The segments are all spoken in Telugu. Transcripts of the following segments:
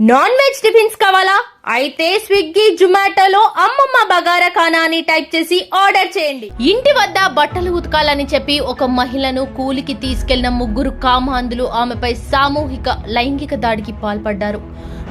నాన్ వెజ్ టిఫిన్స్ కావాలా? అయితే స్విగ్గీ జొమాటోలో అమ్మమ్మ బగారా ఖానా అని టైప్ చేసి ఆర్డర్ చేయండి. ఇంటి వద్ద బట్టలు ఉతకాలని చెప్పి ఒక మహిళను కూలికి తీసుకెళ్ళిన ముగ్గురు కామాంధులు ఆమెపై సామూహిక లైంగిక దాడికి పాల్పడ్డారు.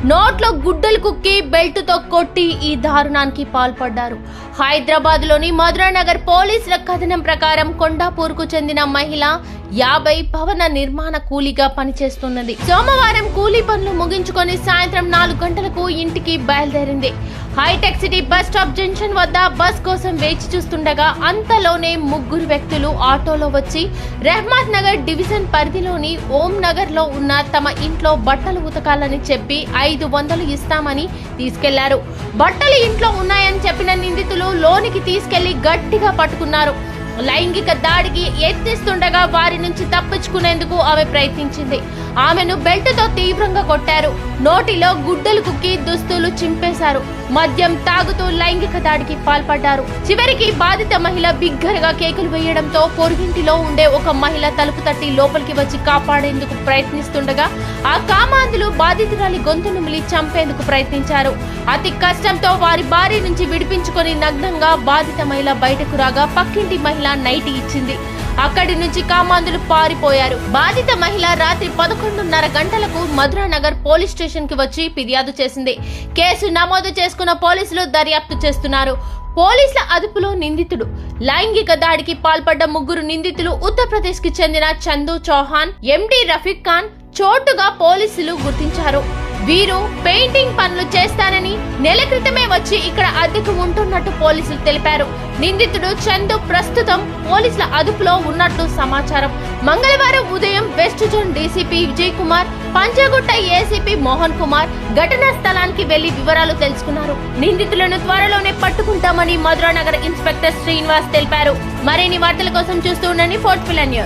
నోట్లో గుడ్డలు కుక్కి బెల్టుతో కొట్టి ఈ దారుణానికి పాల్పడ్డారు. హైదరాబాద్లోని మధురానగర్ పోలీసుల కథనం ప్రకారం కొండాపూర్కు చెందిన మహిళ యాభై భవన నిర్మాణ కూలీగా పనిచేస్తున్నది. సోమవారం కూలీ పనులు ముగించుకొని సాయంత్రం నాలుగు గంటలకు ఇంటికి బయలుదేరింది. Hitech City bus stop junction వద్ద బస్ కోసం వేచి చూస్తుండగా అంతలోనే ముగ్గురు వ్యక్తులు ఆటోలో వచ్చి రెహ్మాత్ నగర్ డివిజన్ పరిధిలోని ఓం నగర్లో ఉన్న తమ ఇంట్లో బట్టలు ఉతకాలని చెప్పి ఐదు వందలు ఇస్తామని తీసుకెళ్ళారు. బట్టలు ఇంట్లో ఉన్నాయని చెప్పిన నిందితులు లోనికి తీసుకెళ్ళి గట్టిగా పట్టుకున్నారు. లైంగిక దాడికి యత్నిస్తుండగా వారి నుంచి తప్పించుకునేందుకు ఆమె ప్రయత్నించింది. ఆమెను బెల్ట్తో తీవ్రంగా కొట్టారు. నోటిలో గుడ్డలు కుక్కి దుస్తులు చింపేశారు. మద్యం తాగుతూ లైంగిక దాడికి పాల్పడ్డారు. చివరికి బాధిత మహిళ బిగ్గరగా కేకులు వేయడంతో పొరుగింటిలో ఉండే ఒక మహిళ తలుపు తట్టి లోపలికి వచ్చి కాపాడేందుకు ప్రయత్నిస్తుండగా ఆ కామాంధులు బాధితురాలి గొంతు మిలి చంపేందుకు ప్రయత్నించారు. అతి కష్టంతో వారి భార్య నుంచి విడిపించుకొని నగ్నంగా బాధిత మహిళ బయటకు రాగా పక్కింటి మహిళ నైట్ ఇచ్చింది. అక్కడి నుంచి కామాంధులు పారిపోయారు. బాధిత మహిళ రాత్రి పదకొండున్నర గంటలకు మధురా నగర్ పోలీస్ స్టేషన్కి వచ్చి ఫిర్యాదు చేసింది. కేసు నమోదు చేసుకున్న పోలీసులు దర్యాప్తు చేస్తున్నారు. పోలీసుల అదుపులో నిందితుడు. లైంగిక దాడికి పాల్పడ్డ ముగ్గురు నిందితులు ఉత్తరప్రదేశ్కి చెందిన చందు చౌహాన్ ఎండి రఫీక్ ఖాన్ చోటుగా పోలీసులు గుర్తించారు. వీరు పెయింటింగ్ పనులు చేస్తానని నెల క్రితమే వచ్చి ఇక్కడ అద్దెకు ఉంటున్నట్టు పోలీసులు తెలిపారు. నిందితుడు చందు ప్రస్తుతం పోలీసుల అదుపులో ఉన్నట్లు సమాచారం. మంగళవారం ఉదయం west zone DCP Vijay Kumar Panjagutta ACP Mohan Kumar ఘటనా స్థలానికి వెళ్ళి వివరాలు తెలుసుకున్నారు. నిందితులను త్వరలోనే పట్టుకుంటామని మధురానగర్ ఇన్స్పెక్టర్ శ్రీనివాస్ తెలిపారు. మరిన్ని వార్తల కోసం చూస్తూ ఉండండి ఫోర్ట్ ఫిలన్